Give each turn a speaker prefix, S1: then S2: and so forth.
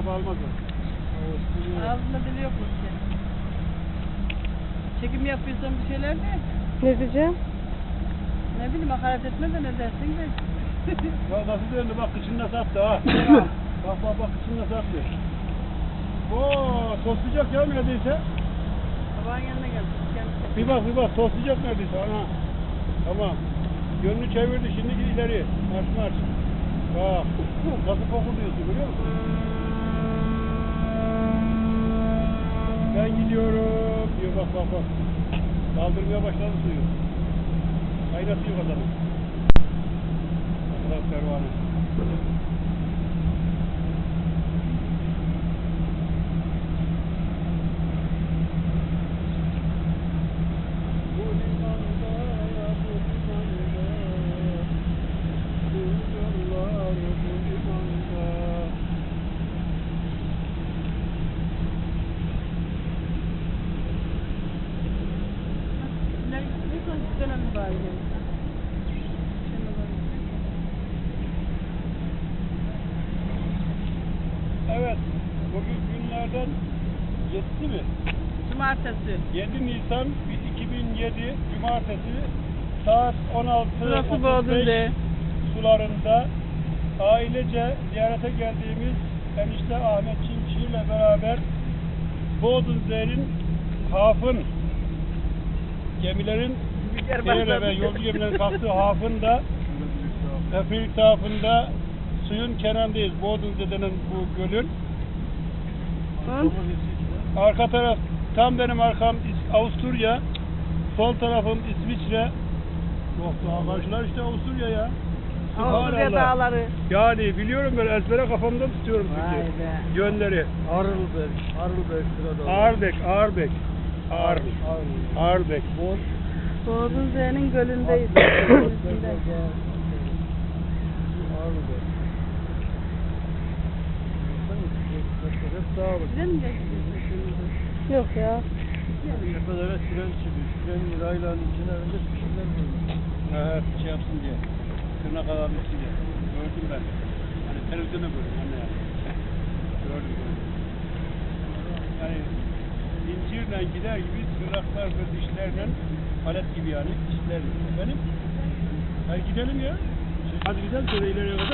S1: Araba almaz o.
S2: Ağzında dili yok ki. Çekim yapıyorsan bir şeyler de.
S3: Ne diyeceğim?
S2: Ne bileyim hakaret etme de ne dersin de.
S1: Ya nasıl döndü bak kıçını nasıl attı ha. bak bak bak kıçını nasıl attı. Oo toslayacak ya neredeyse.
S2: Babağın yanına gel.
S1: Bir bak bir bak toslayacak neredeyse ana. Tamam. Yönünü çevirdi şimdi git ileri. Marş marş. Bak. Nasıl kokuluyorsun görüyor musun? Bak bak bak. Kaldırmaya başladı suyu. Kaynatıyor adamı. Allah pervane. Bu limanda, bu limanda, bu yollar bu limanda.
S2: Ne ne son dönem bari.
S1: Evet, bugün günlerden 7 mi?
S2: Cumartesi.
S1: 7 Nisan 2007 Cumartesi saat 16
S2: Burası Bodrum'da.
S1: sularında ailece ziyarete geldiğimiz enişte Ahmet Çimşir ile beraber Bodrum'un hafın gemilerin Seyir ve
S2: başladı.
S1: yolcu gemilerin kalktığı hafında Efrik tarafında suyun kenarındayız. Bodrum dedenin bu gölün.
S2: Hı?
S1: Arka taraf tam benim arkam Avusturya. Sol tarafım İsviçre. Yok daha karşılar işte Avusturya ya.
S2: Avusturya dağları.
S1: Yani biliyorum ben ezbere kafamda tutuyorum
S2: Vay
S1: çünkü.
S2: be.
S1: Yönleri.
S4: Arılberg, Arılberg sırada.
S1: Ağırbek, Ağırbek. Ağır, Ağırbek.
S2: Bodrum'un gölündeyiz. Güzel mi geçti?
S3: Yok ya.
S4: Tepelere tren çıkıyor. Tren rayların kenarında kişiler var.
S1: Evet, şey yapsın diye. Tırnak alanlısı diye. Gördüm ben. Hani televizyonda gördüm anne yani. Gördüm gördüm. Yani zincirle gider gibi tırnaklar ve dişlerle palet gibi yani dişler. Benim. Hadi gidelim ya. Hadi gidelim şöyle ileriye kadar.